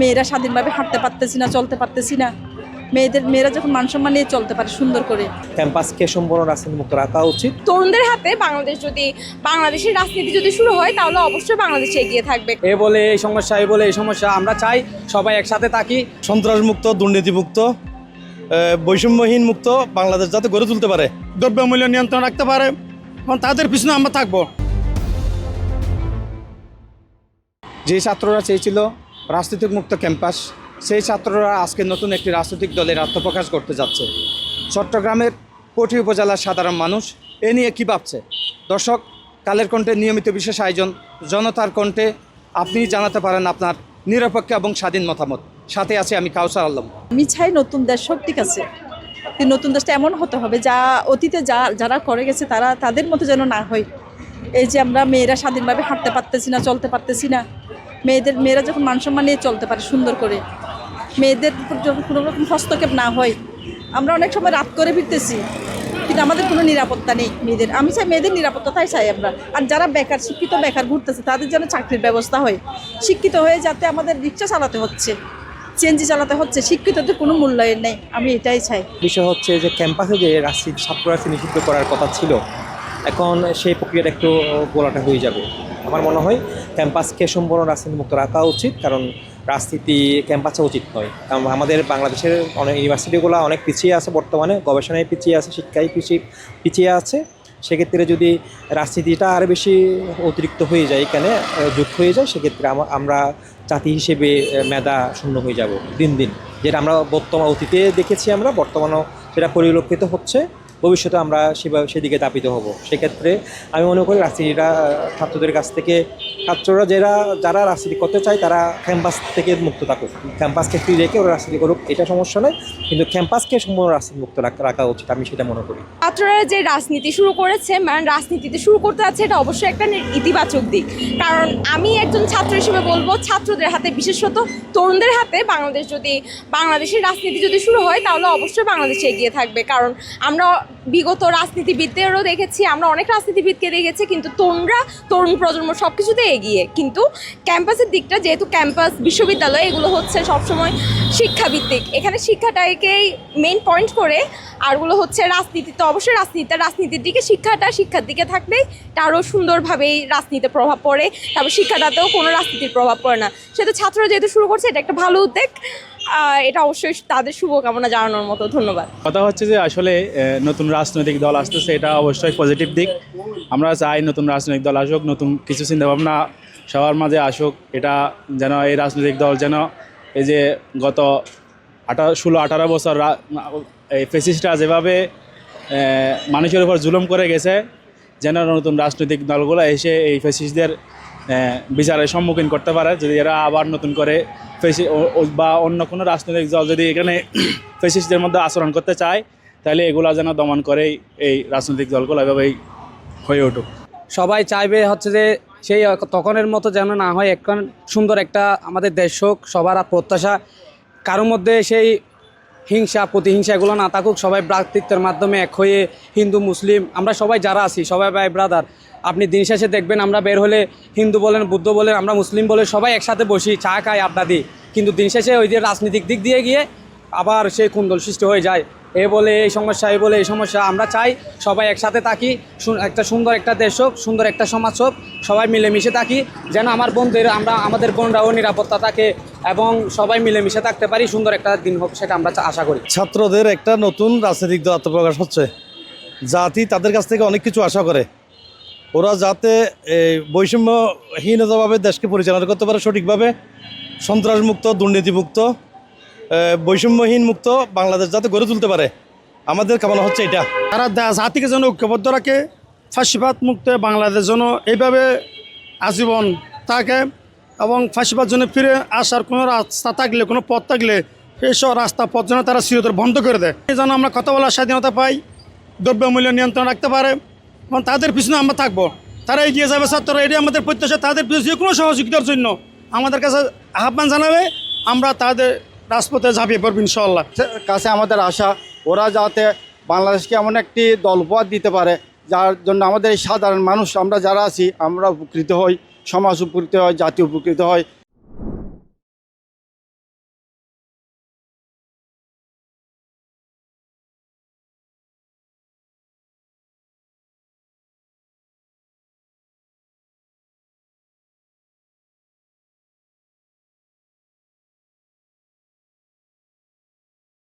মেয়েরা স্বাধীনভাবে হাঁটতে পারতেছি না চলতে পারতেছি না। মেয়েদের মেয়েরা যখন মান সম্মান নিয়ে চলতে পারে সুন্দর করে। ক্যাম্পাসকে সম্পূর্ণ রাজনীতি মুক্ত রাখা উচিত? তরুণদের হাতে বাংলাদেশ যদি বাংলাদেশের রাজনীতি যদি শুরু হয় তাহলে অবশ্যই বাংলাদেশ এগিয়ে থাকবে। এ বলে এই সমস্যা এ বলে এই সমস্যা। আমরা চাই সবাই একসাথে থাকি। সন্ত্রাসমুক্ত দুর্নীতিমুক্ত বৈষম্যহীন মুক্ত বাংলাদেশ যাতে গড়ে তুলতে পারে। দ্রব্যমূল্য নিয়ন্ত্রণ রাখতে পারে এবং তাদের পিছনে আমরা থাকব। যে ছাত্ররা চেয়েছিল রাজনৈতিক মুক্ত ক্যাম্পাস। সেই ছাত্ররা আজকে নতুন একটি রাজনৈতিক দলের আত্মপ্রকাশ করতে যাচ্ছে। চট্টগ্রামের কোটি উপজেলার সাধারণ মানুষ, এ নিয়ে কী ভাবছে? দর্শক, কালের কণ্ঠে নিয়মিত বিশেষ আয়োজন, জনতার কণ্ঠে আপনি জানাতে পারেন আপনার নিরপেক্ষ এবং স্বাধীন মতামত। সাথে আছে আমি কাউসার আলম। আমি চাই নতুন দেশ সব ঠিক আছে। নতুন দেশটা এমন হতে হবে, যা অতীতে যা, যারা করে গেছে, তারা তাদের মতো যেন না হয়। এই যে আমরা মেয়েরা স্বাধীনভাবে হাঁটতে পারতেছি না, চলতে পারতেছি না মেয়েদের, মেয়েরা যখন মান সম্মান নিয়ে চলতে পারে সুন্দর করে, মেয়েদের যখন কোনো রকম হস্তক্ষেপ না হয়, আমরা অনেক সময় রাত করে ফিরতেছি, কিন্তু আমাদের কোনো নিরাপত্তা নেই মেয়েদের। আমি চাই মেয়েদের নিরাপত্তাটাই চাই আমরা। আর যারা বেকার, শিক্ষিত বেকার ঘুরতেছে, তাদের যেন চাকরির ব্যবস্থা হয়। শিক্ষিত হয়ে যাতে আমাদের রিক্সা চালাতে হচ্ছে চেঞ্জি চালাতে হচ্ছে, শিক্ষিতদের কোনো মূল্যায়ন নেই। আমি এটাই চাই। বিষয় হচ্ছে যে ক্যাম্পাসে যে রাজনীতি ছাত্র রাজনীতি নিষিদ্ধ করার কথা ছিল, এখন সেই প্রক্রিয়াটা একটু গোলাটা হয়ে যাবে। আমার মনে হয় ক্যাম্পাসকে সম্পূর্ণ রাজনীতি মুক্ত রাখা উচিত, কারণ রাজনীতি ক্যাম্পাসে উচিত নয়। কারণ আমাদের বাংলাদেশের অনেক ইউনিভার্সিটিগুলো অনেক পিছিয়ে আছে বর্তমানে, গবেষণায় পিছিয়ে আছে, শিক্ষায় পিছিয়ে পিছিয়ে আছে। সেক্ষেত্রে যদি রাজনীতিটা আরও বেশি অতিরিক্ত হয়ে যায় এখানে যুক্ত হয়ে যায়, সেক্ষেত্রে আমরা জাতি হিসেবে মেধা শূন্য হয়ে যাব দিন দিন। যেটা আমরা বর্তমান অতীতে দেখেছি আমরা, বর্তমানেও সেটা পরিলক্ষিত হচ্ছে। ভবিষ্যতে আমরা সেভাবে সেদিকে দাপিত হব। সেক্ষেত্রে আমি মনে করি রাজনীতিটা ছাত্রদের কাছ থেকে, ছাত্ররা যারা যারা রাজনীতি করতে চায় তারা ক্যাম্পাস থেকে মুক্ত থাকুক। ক্যাম্পাসকে ফ্রি রেখে ওরা রাজনীতি করুক, এটা সমস্যা নয়, কিন্তু ক্যাম্পাসকে সম্পূর্ণ রাজনীতি মুক্ত রাখা উচিত, আমি সেটা মনে করি। ছাত্ররা যে রাজনীতি শুরু করেছে মানে রাজনীতিতে শুরু করতে যাচ্ছে, এটা অবশ্যই একটা ইতিবাচক দিক। কারণ আমি একজন ছাত্র হিসেবে বলব, ছাত্রদের হাতে, বিশেষত তরুণদের হাতে, বাংলাদেশ যদি, বাংলাদেশের রাজনীতি যদি শুরু হয়, তাহলে অবশ্যই বাংলাদেশে এগিয়ে থাকবে। কারণ আমরা বিগত রাজনীতিবিদদেরও দেখেছি, আমরা অনেক রাজনীতিবিদকে দেখেছি, কিন্তু তরুণরা, তরুণ প্রজন্ম সব কিছুতে এগিয়ে। কিন্তু ক্যাম্পাসের দিকটা, যেহেতু ক্যাম্পাস, বিশ্ববিদ্যালয়, এগুলো হচ্ছে সবসময় শিক্ষাভিত্তিক। এখানে শিক্ষাটাকেই মেন পয়েন্ট করে, আরগুলো হচ্ছে রাজনীতি, তো অবশ্যই রাজনীতি রাজনীতির দিকে শিক্ষাটা, শিক্ষার দিকে থাকলেই তারও সুন্দরভাবেই রাজনীতিতে প্রভাব পড়ে, তারপর শিক্ষাটাতেও কোনো রাজনীতির প্রভাব পড়ে না। সেহেতু ছাত্ররা যেহেতু শুরু করছে, এটা একটা ভালো উদ্যোগ। এটা অবশ্যই তাদের শুভকামনা জানানোর মতো ধন্যবাদ। কথা হচ্ছে যে আসলে নতুন রাজনৈতিক দল আসতেছে এটা অবশ্যই পজিটিভ দিক। আমরা চাই নতুন রাজনৈতিক দল আসুক নতুন কিছু চিন্তাভাবনা সবার মাঝে আসুক এটা যেন এই রাজনৈতিক দল যেন এই যে গত আঠারো ষোলো আঠারো বছর এই ফেসিস্টরা যেভাবে মানুষের উপর জুলুম করে গেছে যেন নতুন রাজনৈতিক দলগুলো এসে এই ফেসিস্টদের আহ, বিচারের সম্মুখীন করতে পারে। যদি এরা আবার নতুন করে ফেসি বা অন্য কোনো রাজনৈতিক দল যদি এখানে ফেসিস্টদের মধ্যে আচরণ করতে চায়, তাহলে এগুলা যেন দমন করে এই রাজনৈতিক দলগুলো এভাবেই হয়ে উঠুক। সবাই চাইবে হচ্ছে যে সেই তখনের মতো যেন না হয় এখন সুন্দর একটা আমাদের দেশ হোক, সবার প্রত্যাশা। কারোর মধ্যে সেই হিংসা, প্রতিহিংসা, এগুলো না থাকুক, সবাই ভ্রাতৃত্বের মাধ্যমে এক হয়ে হিন্দু, মুসলিম, আমরা সবাই যারা আছি, সবাই ভাই ব্রাদার আপনি দিন শেষে দেখবেন আমরা বের হলে হিন্দু বলেন, বুদ্ধ বলেন, আমরা মুসলিম বলে সবাই একসাথে বসি, চা খাই, আড্ডা দিই। কিন্তু দিন শেষে ওই যে রাজনৈতিক দিক দিয়ে গিয়ে আবার সেই কুন্দল সৃষ্টি হয়ে যায়। এ বলে, এই সমস্যা, এ বলে, এই সমস্যা। আমরা চাই সবাই একসাথে থাকি একটা সুন্দর একটা দেশ হোক, সুন্দর একটা সমাজ হোক, সবাই মিলেমিশে থাকি, যেন আমার বোনদের আমরা, আমাদের বোনরাও নিরাপত্তা থাকে এবং সবাই মিলেমিশে থাকতে পারি, সুন্দর একটা দিন হোক সেটা আমরা আশা করি। ছাত্রদের একটা নতুন রাজনৈতিক দল আত্মপ্রকাশ হচ্ছে। জাতি তাদের কাছ থেকে অনেক কিছু আশা করে। ওরা যাতে বৈষম্যহীনতাভাবে দেশকে পরিচালনা করতে পারে সঠিকভাবে, সন্ত্রাসমুক্ত, দুর্নীতিমুক্ত বৈষম্যহীন মুক্ত বাংলাদেশ যাতে গড়ে তুলতে পারে। আমাদের কামনা হচ্ছে এটা। তারা জাতিকে যেন ঐক্যবদ্ধ রাখে, ফাঁসিবাদ মুক্ত বাংলাদেশ যেন এইভাবে আজীবন থাকে এবং ফাঁসিবাদ জন্য ফিরে আসার কোনো রাস্তা থাকলে, কোনো পথ থাকলে, এইসব রাস্তা, পথ যেন তারা চিরতর বন্ধ করে দেয়। যেন আমরা কথা বলার স্বাধীনতা পাই, দ্রব্যমূল্য নিয়ন্ত্রণ রাখতে পারে এবং তাদের পিছনে আমরা থাকব। তারা এগিয়ে যাবে ছাত্ররা, এটাই আমাদের প্রত্যাশা। তাদের পিছনে যে কোনো সহযোগিতার জন্য আমাদের কাছে আহ্বান জানাবে, আমরা তাদের রাজপথে ঝাঁপিয়ে পড়বে ইনশাল্লাহ কাছে আমাদের আশা, ওরা যাতে বাংলাদেশকে এমন একটি দল উপহার দিতে পারে, যার জন্য আমাদের এই সাধারণ মানুষ, আমরা যারা আছি, আমরা উপকৃত হই, সমাজ উপকৃত হয় জাতি উপকৃত হয়